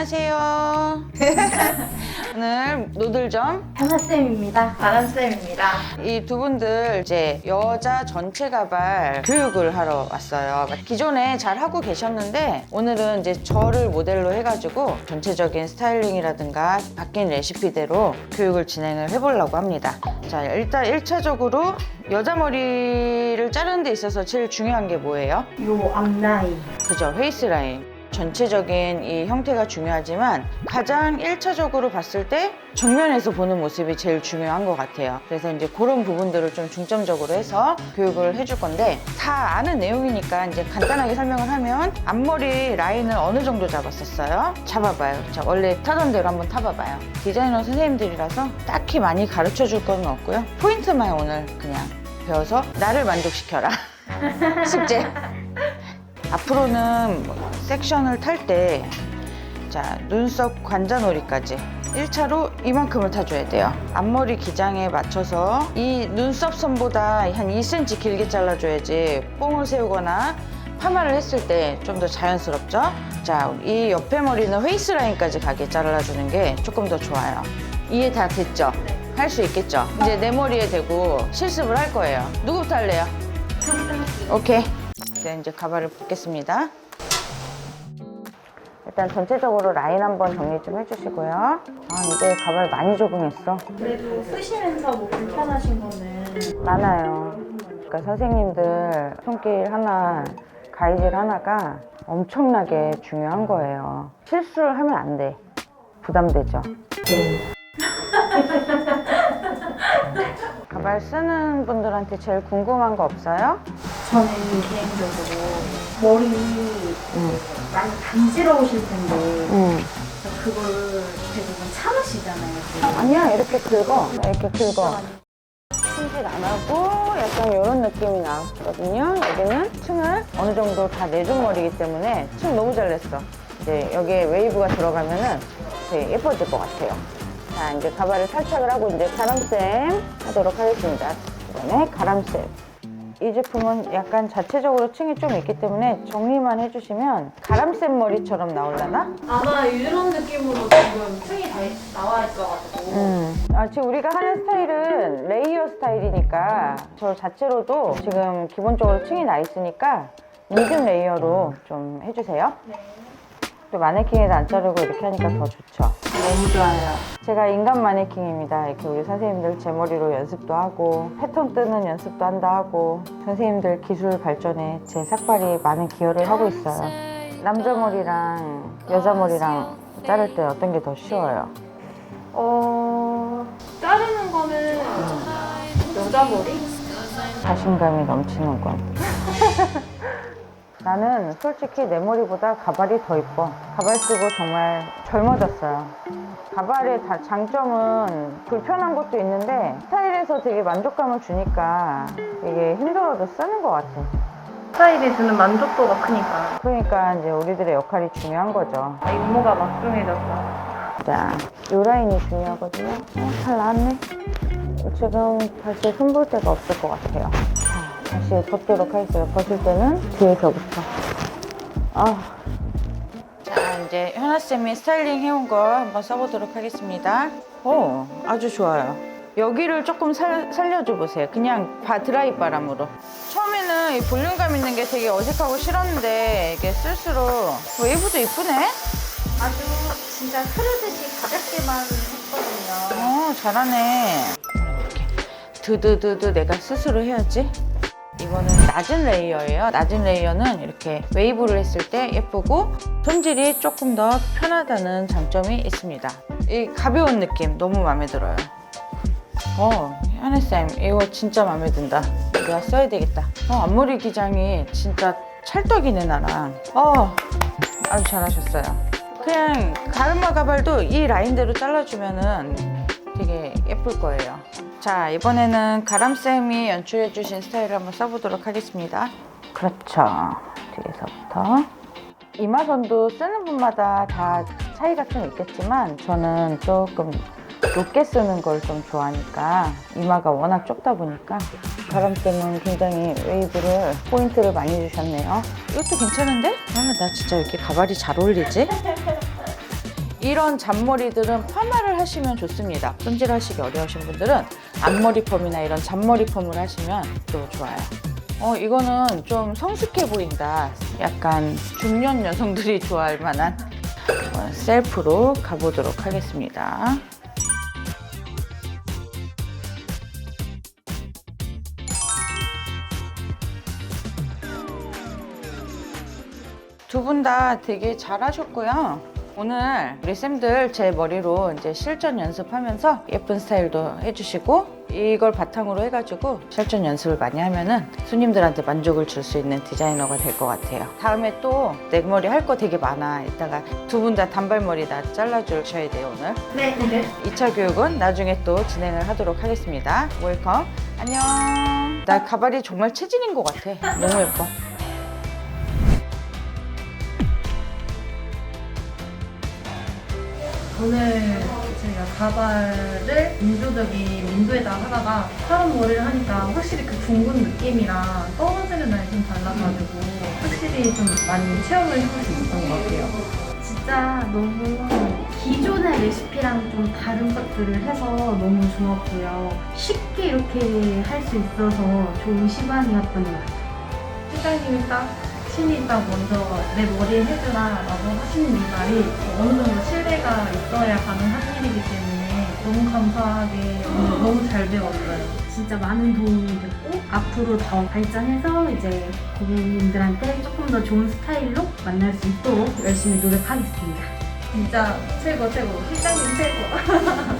안녕하세요. 오늘 노들점 하나쌤입니다. 바람쌤입니다. 이 두 분들 이제 여자 전체 가발 교육을 하러 왔어요. 기존에 잘 하고 계셨는데 오늘은 이제 저를 모델로 해가지고 전체적인 스타일링이라든가 바뀐 레시피대로 교육을 진행을 해보려고 합니다. 자 일단 1차적으로 여자 머리를 자르는 데 있어서 제일 중요한 게 뭐예요? 요 앞라인. 그죠 페이스 라인 전체적인 이 형태가 중요하지만 가장 1차적으로 봤을 때 정면에서 보는 모습이 제일 중요한 것 같아요. 그래서 이제 그런 부분들을 좀 중점적으로 해서 교육을 해줄 건데 다 아는 내용이니까 이제 간단하게 설명을 하면 앞머리 라인을 어느 정도 잡았었어요? 잡아봐요. 자 원래 타던 대로 한번 타봐봐요. 디자이너 선생님들이라서 딱히 많이 가르쳐 줄 건 없고요. 포인트만 오늘 그냥 배워서 나를 만족시켜라. 숙제 앞으로는 뭐 섹션을 탈 때 자, 눈썹 관자놀이까지 1차로 이만큼을 타줘야 돼요. 앞머리 기장에 맞춰서 이 눈썹 선보다 한 2cm 길게 잘라줘야지 뽕을 세우거나 파마를 했을 때 좀 더 자연스럽죠? 자, 이 옆에 머리는 페이스 라인까지 가게 잘라주는 게 조금 더 좋아요. 이해 다 됐죠? 할수 있겠죠? 이제 내 머리에 대고 실습을 할 거예요. 누구부터 할래요? 오케이. 네, 이제 가발을 벗겠습니다. 일단 전체적으로 라인 한번 정리 좀 해주시고요. 아, 이제 가발 많이 적응했어. 그래도 쓰시면서 뭐 불편하신 거는 많아요. 그러니까 선생님들 손길 하나, 가이질 하나가 엄청나게 중요한 거예요. 실수를 하면 안 돼. 부담되죠. 가발 쓰는 분들한테 제일 궁금한 거 없어요? 저는 개인적으로 머리 응. 많이 간지러우실 텐데 응. 그걸 대부분 참으시잖아요. 아니야, 이렇게 긁어. 이렇게 긁어. 손질 안 하고 약간 이런 느낌이 나거든요. 여기는 층을 어느 정도 다 내준 머리이기 때문에 층 너무 잘 냈어. 이제 여기에 웨이브가 들어가면은 되게 예뻐질 것 같아요. 자, 이제 가발을 탈착을 하고 이제 가람쌤 하도록 하겠습니다. 이번에 가람쌤. 이 제품은 약간 자체적으로 층이 좀 있기 때문에 정리만 해주시면 가람쌤 머리처럼 나올라나? 아마 이런 느낌으로 지금 층이 다 있- 나와 있어가지고 음. 아, 지금 우리가 하는 스타일은 레이어 스타일이니까 저 자체로도 지금 기본적으로 층이 나 있으니까 미든 레이어로 좀 해주세요. 또 마네킹에다 안 자르고 이렇게 하니까 더 좋죠. 너무 좋아요. 제가 인간 마네킹입니다. 이렇게 우리 선생님들 제 머리로 연습도 하고 패턴 뜨는 연습도 한다 하고 선생님들 기술 발전에 제 삭발이 많은 기여를 하고 있어요. 남자 머리랑 여자 머리랑 자를 때 어떤 게 더 쉬워요? 어 자르는 거는 여자 머리? 자신감이 넘치는군. 나는 솔직히 내 머리보다 가발이 더 이뻐. 가발 쓰고 정말 젊어졌어요. 가발의 다 장점은 불편한 것도 있는데 스타일에서 되게 만족감을 주니까 이게 힘들어도 쓰는 것 같아. 스타일이 주는 만족도가 크니까 그러니까 이제 우리들의 역할이 중요한 거죠. 아, 임무가 막중해졌어. 자, 요 라인이 중요하거든요. 어, 잘 나왔네. 지금 다시 손볼 데가 없을 것 같아요. 자, 다시 벗도록 하겠어요. 벗을 때는 뒤에서부터. 아. 자, 이제 현아쌤이 스타일링 해온 거 한번 써보도록 하겠습니다. 오, 아주 좋아요. 여기를 조금 살, 살려줘 보세요. 그냥 바, 드라이 바람으로. 처음에는 이 볼륨감 있는 게 되게 어색하고 싫었는데 이게 쓸수록 웨이브도 이쁘네? 아주 진짜 흐르듯이 가볍게만 했거든요. 어, 잘하네. 이렇게 드드드드 내가 스스로 해야지. 이거는 낮은 레이어예요. 낮은 레이어는 이렇게 웨이브를 했을 때 예쁘고 손질이 조금 더 편하다는 장점이 있습니다. 이 가벼운 느낌 너무 마음에 들어요. 어, 현혜쌤 이거 진짜 마음에 든다. 내가 써야 되겠다. 어, 앞머리 기장이 진짜 찰떡이네 나랑. 어, 아주 잘하셨어요. 그냥 가르마 가발도 이 라인대로 잘라주면은 되게 예쁠 거예요. 자, 이번에는 가람쌤이 연출해 주신 스타일을 한번 써보도록 하겠습니다. 그렇죠. 뒤에서부터. 이마선도 쓰는 분마다 다 차이가 좀 있겠지만 저는 조금 높게 쓰는 걸 좀 좋아하니까 이마가 워낙 좁다 보니까 가람쌤은 굉장히 웨이브를 포인트를 많이 주셨네요. 이것도 괜찮은데? 아, 나 진짜 이렇게 가발이 잘 어울리지? 이런 잔머리들은 파마를 하시면 좋습니다. 손질하시기 어려우신 분들은 앞머리 펌이나 이런 잔머리 펌을 하시면 또 좋아요. 어, 이거는 좀 성숙해 보인다. 약간 중년 여성들이 좋아할 만한 어, 셀프로 가보도록 하겠습니다. 두 분 다 되게 잘하셨고요. 오늘 우리 쌤들 제 머리로 이제 실전 연습하면서 예쁜 스타일도 해주시고 이걸 바탕으로 해가지고 실전 연습을 많이 하면은 손님들한테 만족을 줄 수 있는 디자이너가 될 것 같아요. 다음에 또 내 머리 할 거 되게 많아. 이따가 두 분 다 단발머리 다 잘라주셔야 돼요 오늘. 네, 네. 2차 교육은 나중에 또 진행을 하도록 하겠습니다. 웰컴. 안녕. 나 가발이 정말 체질인 것 같아. 너무 예뻐. 오늘 제가 가발을 민조적인 민도에다 하다가 파란 머리를 하니까 확실히 그 둥근 느낌이랑 떨어지는 날이 좀 달라가지고 확실히 좀 많이 체험을 해볼 수 있었던 것 같아요. 진짜 너무 기존의 레시피랑 좀 다른 것들을 해서 너무 좋았고요. 쉽게 이렇게 할 수 있어서 좋은 시간이었던 것 같아요. 실장님이 딱 신이 딱 먼저 내 머리 해주라 라고 하시는 이 말이 어느 정도 신뢰가 있어야 가능한 일이기 때문에 너무 감사하게 너무 잘 배웠어요. 진짜 많은 도움이 됐고 앞으로 더 발전해서 이제 고객님들한테 조금 더 좋은 스타일로 만날 수 있도록 열심히 노력하겠습니다. 진짜 최고 최고 실장님 최고